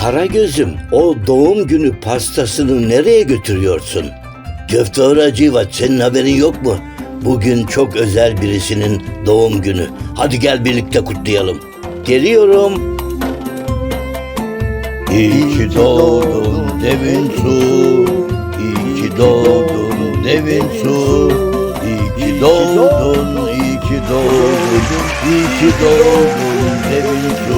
Karagöz'üm o doğum günü pastasını nereye götürüyorsun? Köfte Hacivat senin haberin yok mu? Bugün çok özel birisinin doğum günü. Hadi gel birlikte kutlayalım. Geliyorum. İyi ki doğdun devin su. İyi ki doğdun devin su. İyi ki doğdun, iyi ki doğdun, iyi ki doğdun devin su.